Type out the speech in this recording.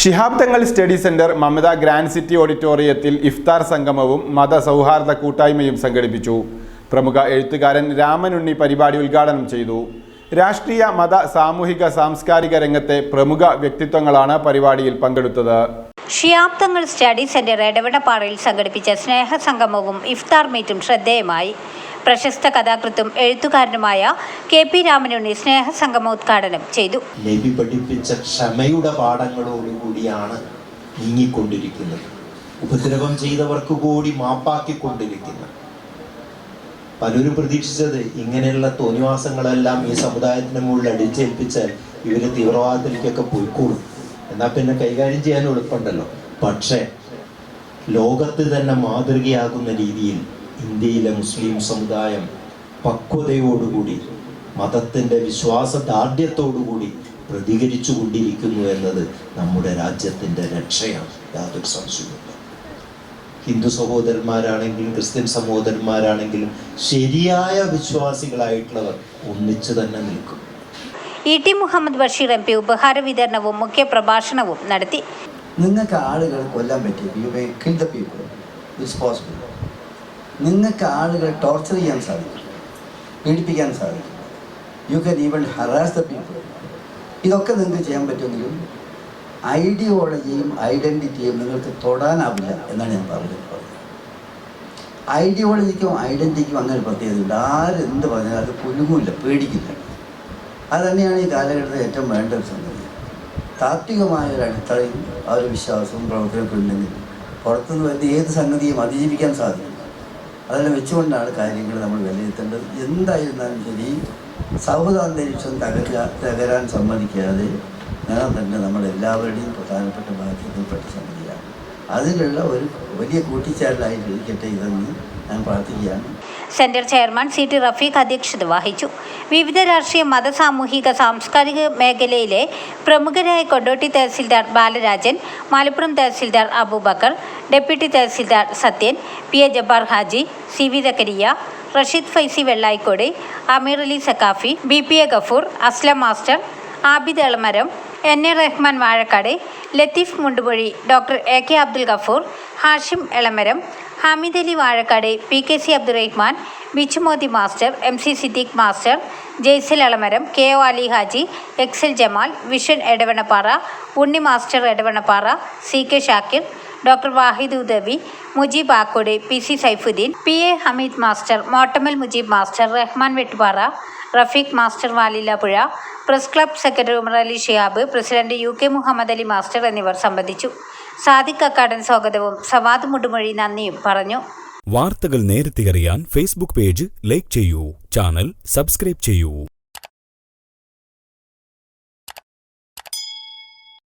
Shihab Thangal study centre Mamata grand city ഓഡിറ്റോറിയത്തിൽ ഇഫ്താർ സംഗമവും മത സൗഹാർദ്ദ കൂട്ടായ്മയും സംഘടിപ്പിച്ചു. പ്രമുഖ എഴുത്തുകാരൻ രാമനുണ്ണി പരിപാടി ഉദ്ഘാടനം ചെയ്തു. രാഷ്ട്രീയ മത സാമൂഹിക സാംസ്കാരിക രംഗത്തെ പ്രമുഖ വ്യക്തിത്വങ്ങളാണ് പരിപാടിയിൽ പങ്കെടുത്തത്. ഷിയാബ് തങ്ങൾ സ്റ്റഡി സെന്റർ ഇടവിടപ്പാറയിൽ സംഘടിപ്പിച്ച സ്നേഹസംഗമവും ഇഫ്താർ മീറ്റും ശ്രദ്ധേയമായി. പ്രശസ്ത കഥാകൃത്തും എഴുത്തുകാരനുമായ കെ പി രാമനുണ്ണി സ്നേഹസംഗമം ഉദ്ഘാടനം ചെയ്തു. നബി പഠിപ്പിച്ച ക്ഷമയുടെ പാഠങ്ങളോടുകൂടിയാണ് നീങ്ങിക്കൊണ്ടിരിക്കുന്നത്. ഉപദ്രവം ചെയ്തവർക്ക് കൂടി മാപ്പാക്കിക്കൊണ്ടിരിക്കുന്നത്. പലരും പ്രതീക്ഷിച്ചത് ഇങ്ങനെയുള്ള തോന്നിവാസങ്ങളെല്ലാം ഈ സമുദായത്തിന് മുകളിൽ അടിച്ചേൽപ്പിച്ചാൽ ഇവർ തീവ്രവാദത്തിലേക്കൊക്കെ പോയിക്കോളും എന്നാൽ പിന്നെ കൈകാര്യം ചെയ്യാൻ എളുപ്പമുണ്ടല്ലോ. പക്ഷേ ലോകത്ത് തന്നെ മാതൃകയാകുന്ന രീതിയിൽ ഇന്ത്യയിലെ മുസ്ലിം സമുദായം പക്വതയോടുകൂടി മതത്തിന്റെ വിശ്വാസദാർഢ്യത്തോടുകൂടി പ്രതികരിച്ചു കൊണ്ടിരിക്കുന്നു എന്നത് നമ്മുടെ രാജ്യത്തിന്റെ രക്ഷയാണ്. യാതൊരു സംശയമില്ല ഹിന്ദു സഹോദരന്മാരാണെങ്കിലും ക്രിസ്ത്യൻ സഹോദരന്മാരാണെങ്കിലും ശരിയായ വിശ്വാസികളായിട്ടുള്ളവർ ഒന്നിച്ചു തന്നെ നിൽക്കും. E T Muhammad Basheer M P ഉപഹാര വിതരണവും മുഖ്യ പ്രഭാഷണവും നടത്തി. നിങ്ങൾക്ക് ആളുകൾ കൊല്ലാൻ പറ്റിയ നിങ്ങൾക്ക് ആളുകൾ ടോർച്ചർ ചെയ്യാൻ സാധിക്കും പീഡിപ്പിക്കാൻ സാധിക്കും you can even harass the people ഇതൊക്കെ നിങ്ങൾക്ക് ചെയ്യാൻ പറ്റുമെങ്കിലും ഐഡിയോളജിയും ഐഡന്റിറ്റിയും നിങ്ങൾക്ക് തൊടാനാവില്ല എന്നാണ് ഞാൻ പറഞ്ഞത്. ഐഡിയോളജിക്കും ഐഡന്റിറ്റിക്കും അങ്ങനെ പ്രത്യേകതയുണ്ട്. ആരെന്ത് പറഞ്ഞാലും അത് കുലുങ്ങില്ല പേടിക്കില്ല. അത് തന്നെയാണ് ഈ കാലഘട്ടത്തിൽ ഏറ്റവും വേണ്ട ഒരു സംഗതി. താത്വികമായ ഒരു അടിത്തറയും ആ ഒരു വിശ്വാസവും പ്രവർത്തനമൊക്കെ ഉണ്ടെങ്കിൽ പുറത്തുനിന്ന് വരുന്ന ഏത് സംഗതിയും അതിജീവിക്കാൻ സാധിക്കും അതെല്ലാം വെച്ചുകൊണ്ടാണ് കാര്യങ്ങൾ നമ്മൾ വിലയിരുത്തേണ്ടത്. എന്തായിരുന്നാലും ശരി സൗഹൃദാന്തരീക്ഷം തകരാ തകരാൻ സമ്മതിക്കാതെ ഞാൻ തന്നെ നമ്മളെല്ലാവരുടെയും പ്രധാനപ്പെട്ട ബാധ്യതയിൽപ്പെട്ട സംഗതിയാണ്. അതിലുള്ള ഒരു വലിയ കൂട്ടിച്ചേരലായിട്ട് ഇരിക്കട്ടെ ഇതെന്ന് ഞാൻ പ്രാർത്ഥിക്കുകയാണ്. Centre chairman C T Rafeeq അധ്യക്ഷത വഹിച്ചു. വിവിധ രാഷ്ട്രീയ മത സാമൂഹിക സാംസ്കാരിക മേഖലയിലെ പ്രമുഖരായ Kondotty tahsildar Balarajan Malappuram tahsildar Aboobacker deputy tahsildar Sathyan P A Jabbar Haji C V Zakariya Rasheed Faizy Vellayikode Ameer Ali Saqafi B P A Gafoor Aslam master Abid Elamaram N A Rahman Vazhakkad Latheef Mundupozhi doctor A K Abdul Gafoor Hashim Elamaram Hameed Vazhakkad P K C Abdurahman Bichumothi master M C Siddique master Jaisal Alamaram K O Ali Haji Excel Jamal vision Edavannappara Unni master Edavannappara C K Shakir doctor Wahid Udavi Mujeeb Akode P C Saifuddin P A Hameed master Mottamal Mujeeb master Rahman Vettupara Rafeeq master Valilappuzha press club secretary Umar Ali Shihab president U K Muhammad Ali master എന്നിവർ സംബന്ധിച്ചു. സാദിഖ് അക്കാടൻ സ്വാഗതവും. സവാദ് മുടുമൊഴി നന്ദിയും പറഞ്ഞു. വാർത്തകൾ നേരത്തെ അറിയാൻ Facebook page like ചെയ്യൂ. Channel subscribe ചെയ്യൂ.